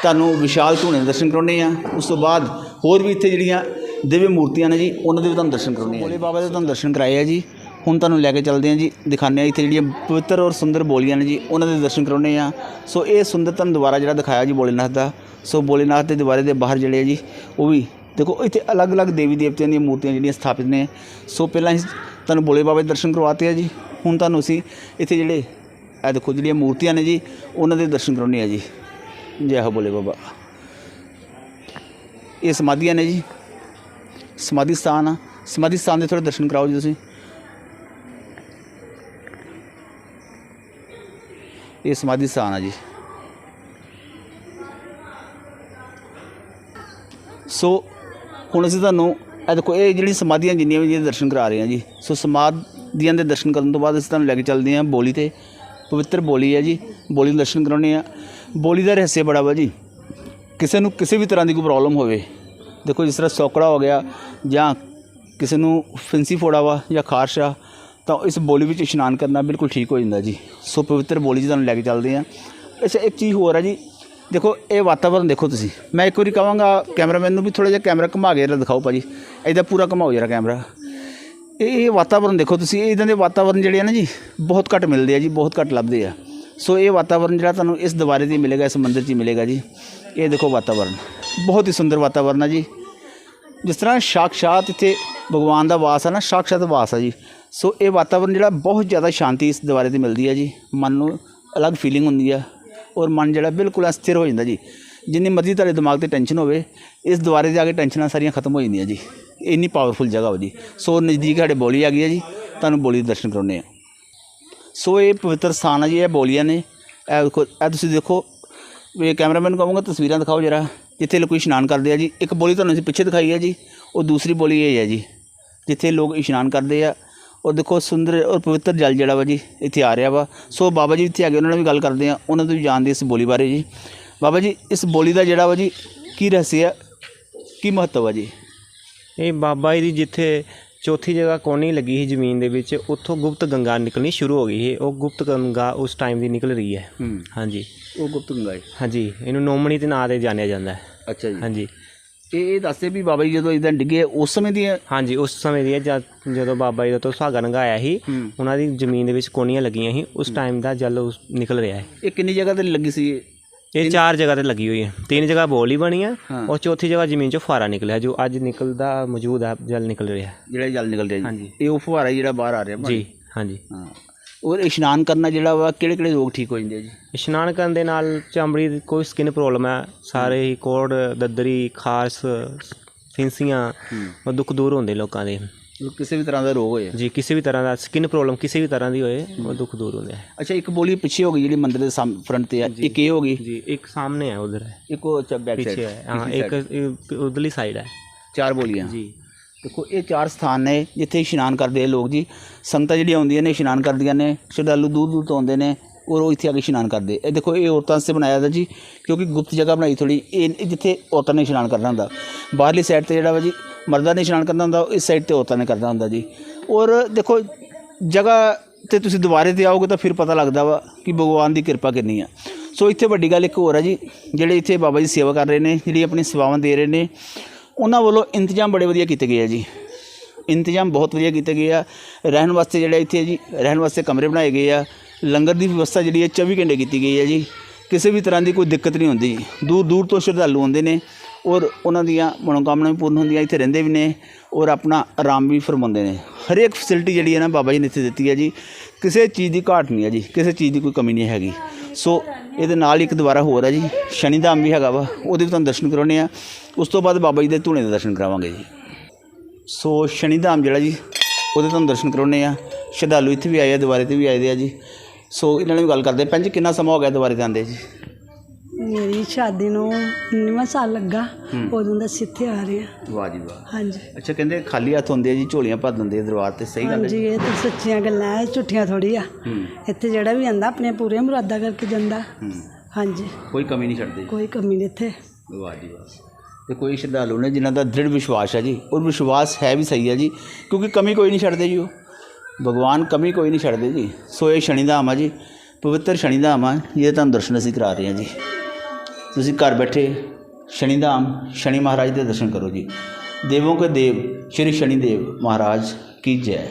ਤੁਹਾਨੂੰ ਵਿਸ਼ਾਲ ਧੂਣੇ ਦੇ ਦਰਸ਼ਨ ਕਰਾਉਣੇ ਆ ਉਸ ਤੋਂ ਬਾਅਦ ਹੋਰ ਵੀ ਇੱਥੇ ਜਿਹੜੀਆਂ ਦਿਵਯ ਮੂਰਤੀਆਂ ਨੇ ਜੀ, ਉਹਨਾਂ ਦੇ ਵੀ ਤੁਹਾਨੂੰ ਦਰਸ਼ਨ ਕਰਾਉਣੇ ਆ ਭੋਲੇ ਬਾਬਾ ਦੇ ਤੁਹਾਨੂੰ ਦਰਸ਼ਨ ਕਰਾਏ ਆ ਜੀ। ਹੁਣ ਤੁਹਾਨੂੰ ਲੈ ਕੇ ਚੱਲਦੇ ਹਾਂ ਜੀ, ਦਿਖਾਉਂਦੇ ਹਾਂ ਇੱਥੇ ਜਿਹੜੀਆਂ ਪਵਿੱਤਰ ਔਰ ਸੁੰਦਰ ਬੋਲੀਆਂ ਨੇ ਜੀ, ਉਹਨਾਂ ਦੇ ਦਰਸ਼ਨ ਕਰਾਉਣੇ ਆ ਸੋ ਇਹ ਸੁੰਦਰ ਤੁਹਾਨੂੰ ਦੁਬਾਰਾ ਜਿਹੜਾ ਦਿਖਾਇਆ ਜੀ ਭੋਲੇਨਾਥ ਦਾ, ਸੋ ਭੋਲੇਨਾਥ ਦੇ ਦੁਆਰੇ ਦੇ ਬਾਹਰ ਜਿਹੜੇ ਆ ਜੀ, ਉਹ ਵੀ ਦੇਖੋ, ਇੱਥੇ ਅਲੱਗ-ਅਲੱਗ ਦੇਵੀ ਦੇਵਤਿਆਂ ਦੀਆਂ ਮੂਰਤੀਆਂ ਜਿਹੜੀਆਂ ਸਥਾਪਿਤ ਨੇ। ਸੋ ਪਹਿਲਾਂ ਅਸੀਂ ਤੁਹਾਨੂੰ ਭੋਲੇ ਬਾਬਾ ਦੇ ਦਰਸ਼ਨ ਕਰਵਾਤੇ ਆ ਜੀ, ਹੁਣ ਤੁਹਾਨੂੰ ਅਸੀਂ ਇੱਥੇ ਜਿਹੜੇ ਇਹ ਦੇਖੋ ਜਿਹੜੀਆਂ ਮੂਰਤੀਆਂ ਨੇ ਜੀ, ਉਹਨਾਂ ਦੇ ਦਰਸ਼ਨ ਕਰਾਉਣੇ ਆ ਜੀ। ਜੈ ਹੋ ਭੋਲੇ ਬਾਬਾ। ਇਹ ਸਮਾਧੀਆਂ ਨੇ ਜੀ, ਸਮਾਧੀ ਸਥਾਨ ਆ, ਸਮਾਧੀ ਸਥਾਨ ਦੇ ਥੋੜੇ ਦਰਸ਼ਨ ਕਰਾਓ ਜੀ ਤੁਸੀਂ। ਇਹ ਸਮਾਧੀ ਸਥਾਨ ਆ ਜੀ। ਸੋ ਹੁਣ ਅਸੀਂ ਤੁਹਾਨੂੰ ਇਹ ਦੇਖੋ, ਇਹ ਜਿਹੜੀ ਸਮਾਧੀਆਂ ਜਿੰਨੀਆਂ ਵੀ ਜੀ ਦਰਸ਼ਨ ਕਰਾ ਰਹੇ ਹਾਂ ਜੀ, ਸੋ ਸਮਾਧੀਆਂ ਦੇ ਦਰਸ਼ਨ ਕਰਨ ਤੋਂ ਬਾਅਦ ਅਸੀਂ ਤੁਹਾਨੂੰ ਲੈ ਕੇ ਚੱਲਦੇ ਹਾਂ ਬੋਲੀ ਤੇ। ਪਵਿੱਤਰ ਬੋਲੀ ਹੈ ਜੀ, ਬੋਲੀ ਦੇ ਦਰਸ਼ਨ ਕਰਾਉਣੇ ਆ ਬੋਲੀ ਦਾ ਰਹੱਸ ਬੜਾ ਵਾ ਜੀ, ਕਿਸੇ ਨੂੰ ਕਿਸੇ ਵੀ ਤਰ੍ਹਾਂ ਦੀ ਕੋਈ ਪ੍ਰੋਬਲਮ ਹੋਵੇ, ਦੇਖੋ ਜਿਸ ਤਰ੍ਹਾਂ ਸੌਕੜਾ ਹੋ ਗਿਆ ਜਾਂ ਕਿਸੇ ਨੂੰ ਫਿੰਸੀ ਫੋੜਾ ਵਾ ਜਾਂ ਖਾਰਸ਼ ਆ ਤਾਂ ਇਸ ਬੋਲੀ ਵਿੱਚ ਇਸ਼ਨਾਨ ਕਰਨਾ ਬਿਲਕੁਲ ਠੀਕ ਹੋ ਜਾਂਦਾ ਜੀ। ਸੋ ਪਵਿੱਤਰ ਬੋਲੀ ਜੀ, ਤੁਹਾਨੂੰ ਲੈ ਕੇ ਚੱਲਦੇ ਹਾਂ। ਅੱਛਾ, ਇੱਕ ਚੀਜ਼ ਹੋਰ ਹੈ ਜੀ। ਦੇਖੋ, ਇਹ ਵਾਤਾਵਰਨ ਦੇਖੋ ਤੁਸੀਂ। ਮੈਂ ਇੱਕ ਵਾਰੀ ਕਹਾਂਗਾ ਕੈਮਰਾਮੈਨ ਨੂੰ ਵੀ ਥੋੜਾ ਜਿਹਾ ਕੈਮਰਾ ਘੁਮਾ ਕੇ ਜਰਾ ਦਿਖਾਓ ਭਾਜੀ। ਇਹਦਾ ਪੂਰਾ ਘੁਮਾਓ ਜਰਾ ਕੈਮਰਾ। ਇਹ ਇਹ ਵਾਤਾਵਰਨ ਦੇਖੋ ਤੁਸੀਂ। ਇਹ ਇਦਾਂ ਦੇ ਵਾਤਾਵਰਨ ਜਿਹੜੇ ਆ ਨਾ ਜੀ, ਬਹੁਤ ਘੱਟ ਮਿਲਦੇ ਆ ਜੀ, ਬਹੁਤ ਘੱਟ ਲੱਭਦੇ ਆ। ਸੋ ਇਹ ਵਾਤਾਵਰਨ ਜਿਹੜਾ ਤੁਹਾਨੂੰ ਇਸ ਦੁਆਰੇ 'ਤੇ ਮਿਲੇਗਾ, ਇਸ ਮੰਦਿਰ 'ਚ ਹੀ ਮਿਲੇਗਾ ਜੀ। ਇਹ ਦੇਖੋ ਵਾਤਾਵਰਨ। ਬਹੁਤ ਹੀ ਸੁੰਦਰ ਵਾਤਾਵਰਨ ਆ ਜੀ। ਜਿਸ ਤਰ੍ਹਾਂ ਸਾਕਸ਼ਾਤ ਇੱਥੇ ਭਗਵਾਨ ਦਾ ਵਾਸ ਆ ਨਾ, ਸਾਕਸ਼ਾਤ ਵਾਸ ਹੈ ਜੀ। ਸੋ ਇਹ ਵਾਤਾਵਰਨ ਜਿਹੜਾ ਬਹੁਤ ਜ਼ਿਆਦਾ ਸ਼ਾਂਤੀ ਇਸ ਦੁਆਰੇ ਤੇ ਮਿਲਦੀ ਹੈ ਜੀ। ਮਨ ਨੂੰ ਅਲੱਗ ਫੀਲਿੰਗ ਹੁੰਦੀ ਆ ਔਰ ਮਨ ਜਿਹੜਾ ਬਿਲਕੁਲ ਅਸਥਿਰ ਹੋ ਜਾਂਦਾ ਜੀ। ਜਿੰਨੀ ਮਰਜ਼ੀ ਤੁਹਾਡੇ ਦਿਮਾਗ ਤੇ ਟੈਨਸ਼ਨ ਹੋਵੇ, ਇਸ ਦੁਆਰੇ ਜਾ ਕੇ ਟੈਨਸ਼ਨਾਂ ਸਾਰੀਆਂ ਖਤਮ ਹੋ ਜਾਂਦੀਆਂ ਜੀ। ਇੰਨੀ ਪਾਵਰਫੁਲ ਜਗ੍ਹਾ ਹੋ ਜੀ। ਸੋ ਨਜ਼ਦੀਕ ਸਾਡੇ ਬੋਲੀ ਆ ਗਈ ਹੈ ਜੀ। ਤੁਹਾਨੂੰ ਬੋਲੀ ਦੇ ਦਰਸ਼ਨ ਕਰਾਉਣੇ ਆ ਸੋ ਇਹ ਪਵਿੱਤਰ ਸਥਾਨ ਹੈ ਜੀ, ਇਹ ਬੋਲੀਆਂ ਨੇ। ਇਹ ਦੇਖੋ, ਇਹ ਤੁਸੀਂ ਦੇਖੋ, ਇਹ ਕੈਮਰਾਮੈਨ ਨੂੰ ਕਹਾਂਗਾ, ਤਸਵੀਰਾਂ ਦਿਖਾਓ ਜਰਾ। ਜਿੱਥੇ ਲੋਕ ਇਸ਼ਨਾਨ ਕਰਦੇ ਆ ਜੀ। ਇੱਕ ਬੋਲੀ ਤੁਹਾਨੂੰ ਅਸੀਂ ਪਿੱਛੇ ਦਿਖਾਈ ਹੈ ਜੀ। ਉਹ ਦੂਸਰੀ ਬੋਲੀ ਇਹ ਹੈ ਜੀ। ਜਿੱਥੇ ਲੋਕ ਇਸ਼ਨਾਨ ਕਰਦੇ ਆ ਔਰ ਦੇਖੋ ਸੁੰਦਰ ਔਰ ਪਵਿੱਤਰ ਜਲ ਜਿਹੜਾ ਵਾ ਜੀ ਇੱਥੇ ਆ ਰਿਹਾ ਵਾ। ਸੋ ਬਾਬਾ ਜੀ ਇੱਥੇ ਆ ਗਏ ਉਹਨਾਂ ਨਾਲ ਵੀ ਗੱਲ ਕਰਦੇ ਆ ਉਹਨਾਂ ਤੋਂ ਵੀ ਜਾਣਦੇ ਇਸ ਬੋਲੀ ਬਾਰੇ ਜੀ। ਬਾਬਾ ਜੀ ਇਸ ਬੋਲੀ ਦਾ ਜਿਹੜਾ ਵਾ ਜੀ ਕੀ ਰਹੱਸ ਹੈ ਕੀ ਮਹੱਤਵ ਆ ਜੀ? ਇਹ ਬਾਬਾ ਜੀ ਦੀ ਜਿੱਥੇ ਚੌਥੀ ਜਗ੍ਹਾ ਕੋਣੀ ਲੱਗੀ ਸੀ ਜ਼ਮੀਨ ਦੇ ਵਿੱਚ ਉੱਥੋਂ ਗੁਪਤ ਗੰਗਾ ਨਿਕਲਣੀ ਸ਼ੁਰੂ ਹੋ ਗਈ ਸੀ। ਉਹ ਗੁਪਤ ਗੰਗਾ ਉਸ ਟਾਈਮ ਦੀ ਨਿਕਲ ਰਹੀ ਹੂੰ। ਹਾਂਜੀ। ਉਹ ਗੁਪਤ ਗੰਗਾ ਹੈ ਹਾਂਜੀ। ਇਹਨੂੰ ਨੋਮਣੀ ਦੇ ਨਾਂ ਤੇ ਜਾਣਿਆ ਜਾਂਦਾ ਹੈ। ਅੱਛਾ ਜੀ। ਹਾਂਜੀ। ਇਹ ਇਹ ਦੱਸਦੇ ਵੀ ਬਾਬਾ ਜੀ ਜਦੋਂ ਇਦਾਂ ਡਿੱਗੇ ਉਸ ਸਮੇਂ ਦੀ ਹੈ? ਹਾਂਜੀ ਉਸ ਸਮੇਂ ਦੀ ਹੈ ਜਦ ਜਦੋਂ ਬਾਬਾ ਜੀ ਦਾ ਤੋਂ ਸੁਹਾਗਾ ਨੰਗਾਇਆ ਸੀ ਹੂੰ। ਉਹਨਾਂ ਦੀ ਜ਼ਮੀਨ ਦੇ ਵਿੱਚ ਕੋਣੀਆਂ ਲੱਗੀਆਂ ਸੀ ਉਸ ਟਾਈਮ ਦਾ ਜਲ ਉਸ ਨਿਕਲ ਰਿਹਾ ਹੈ ਇਹ ਕਿੰਨੀ ਜਗ੍ਹਾ ਤੇ ਲੱਗੀ ਸੀ ਇਹ? ਇਹ ਚਾਰ ਜਗ੍ਹਾ ਤੇ ਲੱਗੀ ਹੋਈ ਹੈ ਤਿੰਨ ਜਗ੍ਹਾ ਬੋਲੀ ਬਣੀ ਆ ਹਾਂ। ਔਰ ਚੌਥੀ ਜਗ੍ਹਾ ਜ਼ਮੀਨ ਚੋਂ ਫੁਆਰਾ ਨਿਕਲਿਆ ਜੋ ਅੱਜ ਨਿਕਲਦਾ ਮੌਜੂਦ ਹੈ ਜਲ ਨਿਕਲ ਰਿਹਾ ਹੈ ਜਿਹੜਾ ਜਲ ਨਿਕਲ ਰਿਹਾ ਜੀ ਹਾਂਜੀ। ਇਹ ਉਹ ਫੁਹਾਰਾ ਜਿਹੜਾ ਬਾਹਰ ਆ ਰਿਹਾ ਪਾਣੀ। ਜੀ ਹਾਂਜੀ ਹਾਂ ਔਰ ਇਸ਼ਨਾਨ ਕਰਨਾ ਜਿਹੜਾ ਵਾ ਕਿਹੜੇ ਕਿਹੜੇ ਰੋਗ ਠੀਕ ਹੋ ਜਾਂਦੇ ਆ ਜੀ? ਇਸ਼ਨਾਨ ਕਰਨ ਦੇ ਨਾਲ ਚਮੜੀ ਦੀ ਕੋਈ ਸਕਿਨ ਪ੍ਰੋਬਲਮ ਹੈ ਸਾਰੇ ਹੀ ਕੋੜ ਦਦਰੀ ਖਾਰਸ ਫਿੰਸੀਆਂ ਉਹ ਦੁੱਖ ਦੂਰ ਹੁੰਦੇ ਲੋਕਾਂ ਦੇ। ਕਿਸੇ ਵੀ ਤਰ੍ਹਾਂ ਦਾ ਰੋਗ ਹੋਏ। ਜੀ ਕਿਸੇ ਵੀ ਤਰ੍ਹਾਂ ਦਾ ਸਕਿਨ ਪ੍ਰੋਬਲਮ ਕਿਸੇ ਵੀ ਤਰ੍ਹਾਂ ਦੀ ਹੋਏ ਉਹ ਦੁੱਖ ਦੂਰ ਹੁੰਦੇ ਹੈ ਅੱਛਾ ਇੱਕ ਬੋਲੀ ਪਿੱਛੇ ਹੋ ਗਈ ਜਿਹੜੀ ਮੰਦਿਰ ਦੇ ਫਰੰਟ ਤੇ ਆ। ਇੱਕ ਇਹ ਹੋ ਗਈ। ਜੀ ਇੱਕ ਸਾਹਮਣੇ ਹੈ ਉਧਰ। ਇੱਕ ਉਹ ਬੈਕ ਪਿੱਛੇ ਸਾਈਡ ਹੈ ਹਾਂ ਇੱਕ ਉਧਰਲੀ ਸਾਈਡ ਹੈ ਚਾਰ ਬੋਲੀਆਂ। ਜੀ। ਦੇਖੋ, ਇਹ ਚਾਰ ਸਥਾਨ ਨੇ ਜਿੱਥੇ ਇਸ਼ਨਾਨ ਕਰਦੇ ਆ ਲੋਕ ਜੀ। ਸੰਗਤਾਂ ਜਿਹੜੀਆਂ ਆਉਂਦੀਆਂ ਨੇ, ਇਸ਼ਨਾਨ ਕਰਦੀਆਂ ਨੇ, ਸ਼ਰਧਾਲੂ ਦੂਰ ਦੂਰ ਤੋਂ ਆਉਂਦੇ ਨੇ, ਔਰ ਉਹ ਇੱਥੇ ਆ ਕੇ ਇਸ਼ਨਾਨ ਕਰਦੇ। ਇਹ ਦੇਖੋ, ਇਹ ਔਰਤਾਂ ਵਾਸਤੇ ਬਣਾਇਆ ਦਾ ਜੀ, ਕਿਉਂਕਿ ਗੁਪਤ ਜਗ੍ਹਾ ਬਣਾਈ ਥੋੜੀ ਇਹ ਇਹ ਜਿੱਥੇ ਔਰਤਾਂ ਨੇ ਇਸ਼ਨਾਨ ਕਰਨਾ ਹੁੰਦਾ। ਬਾਹਰਲੀ ਸਾਈਡ ਤੇ ਜਿਹੜਾ ਵਾ ਜੀ, ਮਰਦਾਂ ਨੇ ਇਸ਼ਨਾਨ ਕਰਨਾ ਹੁੰਦਾ, ਇਸ ਸਾਈਡ ਤੇ ਔਰਤਾਂ ਨੇ ਕਰਨਾ ਹੁੰਦਾ ਜੀ। ਔਰ ਦੇਖੋ, ਜਗ੍ਹਾ ਤੇ ਤੁਸੀਂ ਦੁਬਾਰੇ ਤੇ ਆਓਗੇ ਤਾਂ ਫਿਰ ਪਤਾ ਲੱਗਦਾ ਵਾ ਕਿ ਭਗਵਾਨ ਦੀ ਕਿਰਪਾ ਕਿੰਨੀ ਆ। ਸੋ ਇੱਥੇ ਵੱਡੀ ਗੱਲ ਇੱਕ ਹੋਰ ਆ ਜੀ, ਜਿਹੜੇ ਇੱਥੇ ਬਾਬਾ ਜੀ ਸੇਵਾ ਕਰ ਰਹੇ ਨੇ, ਜਿਹੜੀ ਆਪਣੀ ਸੇਵਾਵਾਂ ਦੇ ਰਹੇ ਨੇ ਉਹਨਾਂ ਵੱਲੋਂ ਇੰਤਜ਼ਾਮ ਬੜੇ ਵਧੀਆ ਕੀਤੇ ਗਏ ਆ ਜੀ। ਇੰਤਜ਼ਾਮ ਬਹੁਤ ਵਧੀਆ ਕੀਤੇ ਗਏ ਆ। ਰਹਿਣ ਵਾਸਤੇ ਜਿਹੜਾ ਇੱਥੇ ਜੀ, ਰਹਿਣ ਵਾਸਤੇ ਕਮਰੇ ਬਣਾਏ ਗਏ ਆ। ਲੰਗਰ ਦੀ ਵਿਵਸਥਾ ਜਿਹੜੀ ਹੈ 24 ਘੰਟੇ ਕੀਤੀ ਗਈ ਹੈ ਜੀ। ਕਿਸੇ ਵੀ ਤਰ੍ਹਾਂ ਦੀ ਕੋਈ ਦਿੱਕਤ ਨਹੀਂ ਹੁੰਦੀ। ਦੂਰ ਦੂਰ ਤੋਂ ਸ਼ਰਧਾਲੂ ਆਉਂਦੇ ਨੇ ਔਰ ਉਹਨਾਂ ਦੀਆਂ ਮਨੋਕਾਮਨਾ ਵੀ ਪੂਰਨ ਹੁੰਦੀਆਂ, ਇੱਥੇ ਰਹਿੰਦੇ ਵੀ ਨੇ ਔਰ ਆਪਣਾ ਆਰਾਮ ਵੀ ਫਰਮਾਉਂਦੇ ਨੇ। ਹਰੇਕ ਫੈਸਿਲਿਟੀ ਜਿਹੜੀ ਹੈ ਨਾ ਬਾਬਾ ਜੀ ਨੇ ਇੱਥੇ ਦਿੱਤੀ ਹੈ ਜੀ। ਕਿਸੇ ਚੀਜ਼ ਦੀ ਘਾਟ ਨਹੀਂ ਹੈ ਜੀ, ਕਿਸੇ ਚੀਜ਼ ਦੀ ਕੋਈ ਕਮੀ ਨਹੀਂ ਹੈਗੀ। ਸੋ ਇਹਦੇ ਨਾਲ ਇੱਕ ਦੁਬਾਰਾ ਹੋਰ ਹੈ ਜੀ ਸ਼ਨੀ ਧਾਮ ਵੀ ਹੈਗਾ ਵਾ, ਉਹਦੇ ਵੀ ਤੁਹਾਨੂੰ ਦਰਸ਼ਨ ਕਰਾਉਣੇ ਆ। ਉਸ ਤੋਂ ਬਾਅਦ ਬਾਬਾ ਜੀ ਦੇ ਧੂਣੇ ਦੇ ਦਰਸ਼ਨ ਕਰਾਵਾਂਗੇ ਜੀ। ਸੋ ਸ਼ਨੀ ਧਾਮ ਜਿਹੜਾ ਜੀ, ਉਹਦੇ ਤੁਹਾਨੂੰ ਦਰਸ਼ਨ ਕਰਾਉਣੇ ਆ। ਸ਼ਰਧਾਲੂ ਇੱਥੇ ਵੀ ਆਏ ਆ, ਦੁਬਾਰੇ ਤੇ ਵੀ ਆਏ ਦੇ ਆ ਜੀ। ਸੋ ਇਹਨਾਂ ਨਾਲ ਵੀ ਗੱਲ ਕਰਦੇ ਭੈਣ ਜੀ, ਕਿੰਨਾ ਸਮਾਂ ਹੋ ਗਿਆ ਦੁਬਾਰੇ ਤੇ ਆਉਂਦੇ ਜੀ? ਮੇਰੀ ਸ਼ਾਦੀ ਨੂੰ 19ਵਾਂ ਸਾਲ ਲੱਗਾ ਉਦੋਂ ਦਾ ਅਸੀਂ ਇੱਥੇ ਆ ਰਹੇ ਵਾਹ ਜੀ ਵਾਹ। ਹਾਂਜੀ। ਅੱਛਾ ਕਹਿੰਦੇ ਖਾਲੀ ਹੱਥ ਹੁੰਦੇ ਆ ਜੀ ਝੋਲੀਆਂ ਭਰ ਦਿੰਦੇ ਆ ਦਰਬਾਰ ਤੇ ਸਹੀ ਗੱਲ ਹੈ ਹਾਂਜੀ ਇਹ ਤਾਂ ਸੱਚੀਆਂ ਗੱਲਾਂ ਐ ਝੂਠੀਆਂ ਥੋੜੀ ਆ। ਇੱਥੇ ਜਿਹੜਾ ਵੀ ਆਂਦਾ ਆਪਣੇ ਪੂਰੇ ਮੁਰਾਦਾ ਕਰਕੇ ਜਾਂਦਾ। ਹਾਂਜੀ। ਕੋਈ ਕਮੀ ਨਹੀਂ ਛੱਡਦੇ। ਕੋਈ ਕਮੀ ਨਹੀਂ ਇੱਥੇ। ਵਾਹ ਜੀ ਵਾਹ। ਤੇ ਕੋਈ ਸ਼ਰਧਾਲੂ ਨੇ ਜਿਨ੍ਹਾਂ ਦਾ ਦ੍ਰਿੜ ਵਿਸ਼ਵਾਸ ਹੈ ਜੀ ਔਰ ਵਿਸ਼ਵਾਸ ਹੈ ਵੀ ਸਹੀ ਹੈ ਜੀ ਕਿਉਂਕਿ ਕਮੀ ਕੋਈ ਨਹੀਂ ਛੱਡਦੇ ਜੀ ਉਹ। ਭਗਵਾਨ ਕਮੀ ਕੋਈ ਨਹੀਂ ਛੱਡਦੇ ਜੀ। ਸੋ ਇਹ ਸ਼ਨੀਧਾਮ ਆ ਜੀ ਪਵਿੱਤਰ ਸ਼ਨੀਧਾਮ ਆ ਇਹ ਤੁਹਾਨੂੰ ਦਰਸ਼ਨ ਅਸੀਂ ਕਰਾ ਰਹੇ ਹਾਂ ਜੀ। ਤੁਸੀਂ ਘਰ ਬੈਠੇ ਸ਼ਨੀ ਧਾਮ ਸ਼ਨੀ ਮਹਾਰਾਜ ਦੇ ਦਰਸ਼ਨ ਕਰੋ ਜੀ। ਦੇਵੋਂ ਕੇ ਦੇਵ, ਸ਼੍ਰੀ ਸ਼ਨੀ ਦੇਵ ਮਹਾਰਾਜ ਕੀ ਜੈ।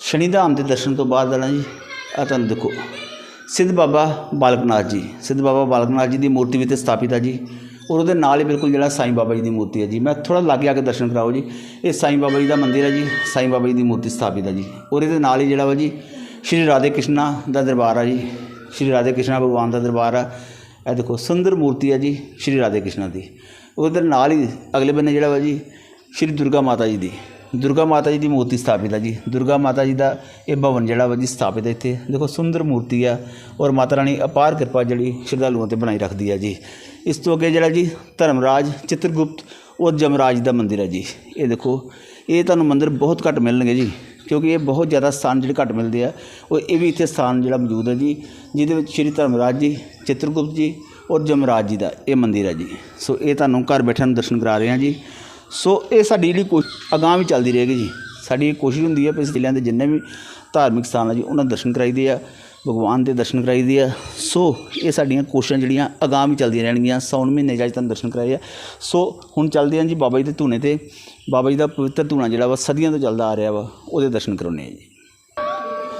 ਸ਼ਨੀ ਧਾਮ ਦੇ ਦਰਸ਼ਨ ਤੋਂ ਬਾਅਦ ਨਾ ਜੀ ਆ ਤੁਹਾਨੂੰ ਦੇਖੋ। ਸਿੱਧ ਬਾਬਾ ਬਾਲਕਨਾਥ ਜੀ, ਸਿੱਧ ਬਾਬਾ ਬਾਲਕਨਾਥ ਜੀ ਦੀ ਮੂਰਤੀ ਵੀ ਤੇ ਸਥਾਪਿਤ ਹੈ ਜੀ। ਔਰ ਉਹਦੇ ਨਾਲ ਹੀ ਬਿਲਕੁਲ ਜਿਹੜਾ ਸਾਈਂ ਬਾਬਾ ਜੀ ਦੀ ਮੂਰਤੀ ਹੈ ਜੀ। ਮੈਂ ਥੋੜਾ ਲਾਗੇ ਆ ਕੇ ਦਰਸ਼ਨ ਕਰਾਓ ਜੀ। ਇਹ ਸਾਈਂ ਬਾਬਾ ਜੀ ਦਾ ਮੰਦਿਰ ਹੈ ਜੀ, ਸਾਈਂ ਬਾਬਾ ਜੀ ਦੀ ਮੂਰਤੀ ਸਥਾਪਿਤ ਹੈ ਜੀ। ਔਰ ਇਹਦੇ ਨਾਲ ਹੀ ਜਿਹੜਾ ਵਾ ਜੀ ਸ਼੍ਰੀ ਰਾਧੇ ਕ੍ਰਿਸ਼ਨਾ ਦਾ ਦਰਬਾਰ ਆ ਜੀ। ਸ਼੍ਰੀ ਰਾਧੇ ਕ੍ਰਿਸ਼ਨਾ ਭਗਵਾਨ ਦਾ ਦਰਬਾਰ ਆ। ਇਹ ਦੇਖੋ, ਸੁੰਦਰ ਮੂਰਤੀ ਆ ਜੀ ਸ਼੍ਰੀ ਰਾਧੇ ਕ੍ਰਿਸ਼ਨਾ ਦੀ। ਉਹਦੇ ਨਾਲ ਹੀ ਅਗਲੇ ਬੰਨੇ ਜਿਹੜਾ ਵਾ ਜੀ, ਸ਼੍ਰੀ ਦੁਰਗਾ ਮਾਤਾ ਜੀ ਦੀ। ਦੁਰਗਾ ਮਾਤਾ ਜੀ ਦੀ ਮੂਰਤੀ ਸਥਾਪਿਤ ਆ ਜੀ। ਦੁਰਗਾ ਮਾਤਾ ਜੀ ਦਾ ਇਹ ਭਵਨ ਜਿਹੜਾ ਵਾ ਜੀ ਸਥਾਪਿਤ ਹੈ ਇੱਥੇ। ਦੇਖੋ, ਸੁੰਦਰ ਮੂਰਤੀ ਆ ਔਰ ਮਾਤਾ ਰਾਣੀ ਅਪਾਰ ਕਿਰਪਾ ਜਿਹੜੀ ਸ਼ਰਧਾਲੂਆਂ ਤੇ ਬਣਾਈ ਰੱਖਦੀ ਹੈ ਜੀ। ਇਸ ਤੋਂ ਅੱਗੇ ਜਿਹੜਾ ਜੀ ਧਰਮਰਾਜ ਚਿੱਤਰਗੁਪਤ ਔਰ ਜਮਰਾਜ ਦਾ ਮੰਦਿਰ ਹੈ ਜੀ। ਇਹ ਦੇਖੋ, ਇਹ ਤੁਹਾਨੂੰ ਮੰਦਿਰ ਬਹੁਤ ਘੱਟ ਮਿਲਣਗੇ ਜੀ। ਕਿਉਂਕਿ ਇਹ ਬਹੁਤ ਜ਼ਿਆਦਾ ਸਥਾਨ ਜਿਹੜੇ ਘੱਟ ਮਿਲਦੇ ਆ, ਉਹ ਇਹ ਵੀ ਇੱਥੇ ਸਥਾਨ ਜਿਹੜਾ ਮੌਜੂਦ ਹੈ ਜੀ, ਜਿਹਦੇ ਵਿੱਚ ਸ਼੍ਰੀ ਧਰਮਰਾਜ ਜੀ, ਚਿੱਤਰਗੁਪਤ ਜੀ ਔਰ ਜਮਰਾਜ ਜੀ ਦਾ ਇਹ ਮੰਦਿਰ ਹੈ ਜੀ। ਸੋ ਇਹ ਤੁਹਾਨੂੰ ਘਰ ਬੈਠਿਆਂ ਨੂੰ ਦਰਸ਼ਨ ਕਰਾ ਰਹੇ ਹਾਂ ਜੀ। ਸੋ ਇਹ ਸਾਡੀ ਜਿਹੜੀ ਕੋਸ਼ ਅਗਾਂਹ ਵੀ ਚੱਲਦੀ ਰਹੇਗੀ ਜੀ। ਸਾਡੀ ਇਹ ਕੋਸ਼ਿਸ਼ ਹੁੰਦੀ ਹੈ ਕਿ ਜ਼ਿਲ੍ਹਿਆਂ ਦੇ ਜਿੰਨੇ ਵੀ ਧਾਰਮਿਕ ਸਥਾਨ ਆ ਜੀ, ਉਹਨਾਂ ਦੇ ਦਰਸ਼ਨ ਕਰਾਈਦੇ ਆ, ਭਗਵਾਨ ਦੇ ਦਰਸ਼ਨ ਕਰਾਈਦੇ ਆ। ਸੋ ਇਹ ਸਾਡੀਆਂ ਕੋਸ਼ਿਸ਼ਾਂ ਜਿਹੜੀਆਂ ਅਗਾਂਹ ਵੀ ਚੱਲਦੀਆਂ ਰਹਿਣਗੀਆਂ। ਸੌਣ ਮਹੀਨੇ 'ਚ ਤੁਹਾਨੂੰ ਦਰਸ਼ਨ ਕਰਾਏ ਆ। ਸੋ ਹੁਣ ਚੱਲਦੇ ਹਾਂ ਜੀ ਬਾਬਾ ਜੀ ਦੇ ਧੂਨੇ ਤੇ। ਬਾਬਾ ਜੀ ਦਾ ਪਵਿੱਤਰ ਧੂਣਾ ਜਿਹੜਾ ਵਾ ਸਦੀਆਂ ਤੋਂ ਚੱਲਦਾ ਆ ਰਿਹਾ ਵਾ, ਉਹਦੇ ਦਰਸ਼ਨ ਕਰਾਉਣੇ ਆ ਜੀ।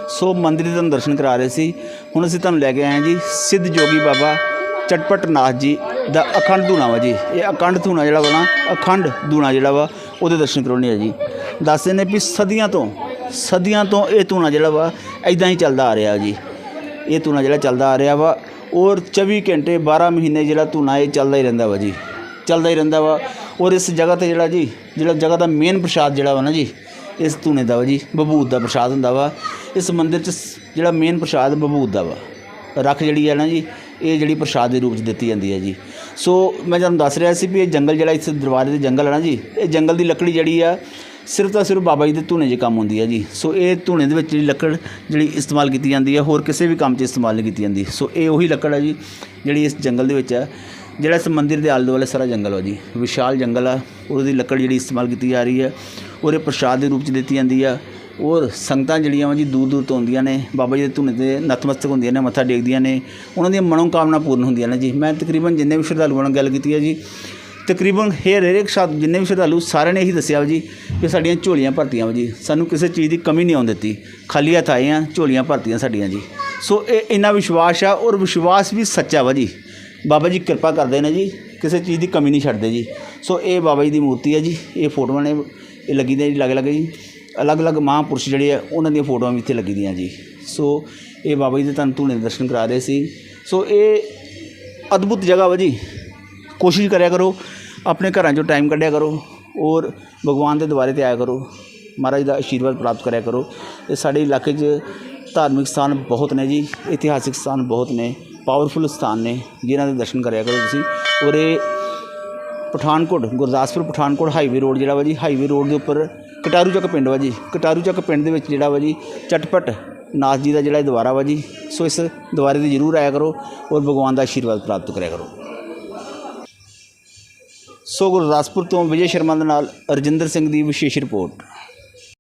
ਸੋ ਮੰਦਿਰ ਦੇ ਤੁਹਾਨੂੰ ਦਰਸ਼ਨ ਕਰਾ ਰਹੇ ਸੀ। ਹੁਣ ਅਸੀਂ ਤੁਹਾਨੂੰ ਲੈ ਕੇ ਆਏ ਹਾਂ ਜੀ, ਸਿੱਧ ਜੋਗੀ ਬਾਬਾ ਚਟਪਟ ਨਾਥ ਜੀ ਦਾ ਅਖੰਡ ਧੂਣਾ ਵਾ ਜੀ। ਇਹ ਅਖੰਡ ਧੂਣਾ ਜਿਹੜਾ ਵਾ ਨਾ, ਅਖੰਡ ਧੂਣਾ ਜਿਹੜਾ ਵਾ, ਉਹਦੇ ਦਰਸ਼ਨ ਕਰਾਉਣੇ ਆ ਜੀ। ਦੱਸਦੇ ਨੇ ਵੀ ਸਦੀਆਂ ਤੋਂ ਸਦੀਆਂ ਤੋਂ ਇਹ ਧੂਣਾ ਜਿਹੜਾ ਵਾ ਐਦਾਂ ਹੀ ਚੱਲਦਾ ਆ ਰਿਹਾ ਜੀ। ਇਹ ਧੂਣਾ ਜਿਹੜਾ ਚੱਲਦਾ ਆ ਰਿਹਾ ਵਾ, ਔਰ 24 ਘੰਟੇ 12 ਮਹੀਨੇ ਜਿਹੜਾ ਧੂਣਾ ਇਹ ਚੱਲਦਾ ਹੀ ਰਹਿੰਦਾ ਵਾ ਜੀ। ਚੱਲਦਾ ਹੀ ਰਹਿੰਦਾ ਵਾ। ਔਰ ਇਸ ਜਗ੍ਹਾ ਤੇ ਜਿਹੜਾ ਜੀ, ਜਿਹੜਾ ਜਗ੍ਹਾ ਦਾ ਮੇਨ ਪ੍ਰਸ਼ਾਦ ਜਿਹੜਾ ਵਾ ਨਾ ਜੀ, ਇਸ ਧੂਣੇ ਦਾ ਵਾ ਜੀ, ਬਬੂਤ ਦਾ ਪ੍ਰਸ਼ਾਦ ਹੁੰਦਾ ਵਾ। ਇਸ ਮੰਦਿਰ 'ਚ ਜਿਹੜਾ ਮੇਨ ਪ੍ਰਸ਼ਾਦ ਬਬੂਤ ਦਾ ਵਾ। ਰੱਖ ਜਿਹੜੀ ਹੈ ਨਾ ਜੀ, ਇਹ ਜਿਹੜੀ ਪ੍ਰਸ਼ਾਦ ਦੇ ਰੂਪ 'ਚ ਦਿੱਤੀ ਜਾਂਦੀ ਹੈ ਜੀ। ਸੋ ਮੈਂ ਤੁਹਾਨੂੰ ਦੱਸ ਰਿਹਾ ਸੀ ਵੀ ਇਹ ਜੰਗਲ ਜਿਹੜਾ ਇਸ ਦਰਬਾਰੇ ਦੇ ਜੰਗਲ ਹੈ ਨਾ ਜੀ, ਇਹ ਜੰਗਲ ਦੀ ਲੱਕੜੀ ਜਿਹੜੀ ਆ, ਸਿਰਫ ਤਾਂ ਸਿਰਫ ਬਾਬਾ ਜੀ ਦੇ ਧੂਣੇ 'ਚ ਕੰਮ ਹੁੰਦੀ ਹੈ ਜੀ। ਸੋ ਇਹ ਧੂਣੇ ਦੇ ਵਿੱਚ ਜਿਹੜੀ ਲੱਕੜ ਜਿਹੜੀ ਇਸਤੇਮਾਲ ਕੀਤੀ ਜਾਂਦੀ ਹੈ ਹੋਰ ਕਿਸੇ ਵੀ ਕੰਮ 'ਚ ਇਸਤੇਮਾਲ ਨਹੀਂ ਕੀਤੀ ਜਾਂਦੀ। ਸੋ ਇਹ ਉਹੀ ਲੱਕੜ ਹੈ ਜੀ, ਜਿਹੜੀ ਇਸ ਜੰਗਲ ਦੇ ਵਿੱਚ ਹੈ ਜਿਹੜਾ ਇਸ ਮੰਦਿਰ ਦੇ ਆਲੇ ਦੁਆਲੇ ਸਾਰਾ ਜੰਗਲ ਹੈ ਜੀ। ਵਿਸ਼ਾਲ ਜੰਗਲ ਆ। ਉਹਦੀ ਲੱਕੜ ਜਿਹੜੀ ਇਸਤੇਮਾਲ ਕੀਤੀ ਜਾ ਰਹੀ ਹੈ ਉਹਦੇ ਪ੍ਰਸ਼ਾਦ ਦੇ ਰੂਪ 'ਚ ਦਿੱਤੀ ਜਾਂਦੀ ਆ। ਔਰ ਸੰਗਤਾਂ ਜਿਹੜੀਆਂ ਵਾ ਜੀ ਦੂਰ ਦੂਰ ਤੋਂ ਆਉਂਦੀਆਂ ਨੇ। ਬਾਬਾ ਜੀ ਦੇ ਧੁਨੇ ਤੇ ਨਤਮਸਤਕ ਹੁੰਦੀਆਂ ਨੇ, ਮੱਥਾ ਟੇਕਦੀਆਂ ਨੇ। ਉਹਨਾਂ ਦੀਆਂ ਮਨੋਕਾਮਨਾ ਪੂਰਨ ਹੁੰਦੀਆਂ ਨੇ ਜੀ। ਮੈਂ ਤਕਰੀਬਨ ਜਿੰਨੇ ਵੀ ਸ਼ਰਧਾਲੂਆਂ ਨਾਲ ਗੱਲ ਕੀਤੀ ਹੈ ਜੀ, ਤਕਰੀਬਨ ਹੇਰ ਹਰੇਕ ਸ਼ਬਦ ਜਿੰਨੇ ਵੀ ਸ਼ਰਧਾਲੂ ਸਾਰਿਆਂ ਨੇ ਇਹੀ ਦੱਸਿਆ ਵਾ ਜੀ ਕਿ ਸਾਡੀਆਂ ਝੋਲੀਆਂ ਭਰਤੀਆਂ ਵਾ ਜੀ। ਸਾਨੂੰ ਕਿਸੇ ਚੀਜ਼ ਦੀ ਕਮੀ ਨਹੀਂ ਆਉਣ ਦਿੱਤੀ। ਖਾਲੀ ਹੱਥ ਆਏ ਆ, ਝੋਲੀਆਂ ਭਰਤੀਆਂ ਸਾਡੀਆਂ ਜੀ। ਸੋ ਇਹ ਇੰਨਾ ਵਿਸ਼ਵਾਸ ਆ ਔਰ ਵਿਸ਼ਵਾਸ ਵੀ ਸੱਚਾ ਵਾ ਜੀ। ਬਾਬਾ ਜੀ ਕਿਰਪਾ ਕਰਦੇ ਨੇ ਜੀ, ਕਿਸੇ ਚੀਜ਼ ਦੀ ਕਮੀ ਨਹੀਂ ਛੱਡਦੇ ਜੀ। ਸੋ ਇਹ ਬਾਬਾ ਜੀ ਦੀ ਮੂਰਤੀ ਹੈ ਜੀ, ਇਹ ਫੋਟੋਆਂ ਨੇ, ਇਹ ਲੱਗੀ ਦੀਆਂ ਜੀ ਲੱਗ ਲੱਗ ਜੀ। ਅਲੱਗ-ਅਲੱਗ ਮਹਾਂਪੁਰਸ਼ ਜਿਹੜੇ ਆ, ਉਹਨਾਂ ਦੀਆਂ ਫੋਟੋਆਂ ਵੀ ਇੱਥੇ ਲੱਗੀ ਦੀਆਂ ਜੀ। ਸੋ ਇਹ ਬਾਬਾ ਜੀ ਦੇ ਤੁਹਾਨੂੰ ਧੂਣੇ ਦੇ ਦਰਸ਼ਨ ਕਰਾ ਰਹੇ ਸੀ। ਸੋ ਇਹ ਅਦਭੁਤ ਜਗ੍ਹਾ ਵਾ ਜੀ। ਕੋਸ਼ਿਸ਼ ਕਰਿਆ ਕਰੋ, ਆਪਣੇ ਘਰਾਂ 'ਚੋਂ ਟਾਈਮ ਕੱਢਿਆ ਕਰੋ ਔਰ ਭਗਵਾਨ ਦੇ ਦੁਆਰੇ ਤੇ ਆਇਆ ਕਰੋ। ਮਹਾਰਾਜ ਦਾ ਆਸ਼ੀਰਵਾਦ ਪ੍ਰਾਪਤ ਕਰਿਆ ਕਰੋ। ਇਹ ਸਾਡੇ ਇਲਾਕੇ 'ਚ ਧਾਰਮਿਕ ਸਥਾਨ ਬਹੁਤ ਨੇ ਜੀ, ਇਤਿਹਾਸਿਕ ਸਥਾਨ ਬਹੁਤ ਨੇ। ਪਾਵਰਫੁਲ ਸਥਾਨ ਨੇ ਜਿਨ੍ਹਾਂ ਦੇ ਦਰਸ਼ਨ ਕਰਿਆ ਕਰੋ ਤੁਸੀਂ। ਔਰ ਇਹ ਪਠਾਨਕੋਟ, ਗੁਰਦਾਸਪੁਰ ਪਠਾਨਕੋਟ ਹਾਈਵੇ ਰੋਡ ਜਿਹੜਾ ਵਾ ਜੀ ਹਾਈਵੇ ਰੋਡ ਦੇ ਉੱਪਰ ਕਟਾਰੂ ਚੱਕ ਪਿੰਡ ਵਾ ਜੀ। ਕਟਾਰੂ ਚੱਕ ਪਿੰਡ ਦੇ ਵਿੱਚ ਜਿਹੜਾ ਵਾ ਜੀ, ਚਟਪਟ ਨਾਥ ਜੀ ਦਾ ਜਿਹੜਾ ਦੁਆਰਾ ਵਾ ਜੀ, ਸੋ ਇਸ ਦੁਆਰੇ ਤੇ ਜ਼ਰੂਰ ਆਇਆ ਕਰੋ ਔਰ ਭਗਵਾਨ ਦਾ ਆਸ਼ੀਰਵਾਦ ਪ੍ਰਾਪਤ ਕਰਿਆ ਕਰੋ। ਸੋ ਗੁਰਦਾਸਪੁਰ ਤੋਂ ਵਿਜੇ ਸ਼ਰਮਾ ਦੇ ਨਾਲ ਰਜਿੰਦਰ ਸਿੰਘ ਦੀ ਵਿਸ਼ੇਸ਼ ਰਿਪੋਰਟ।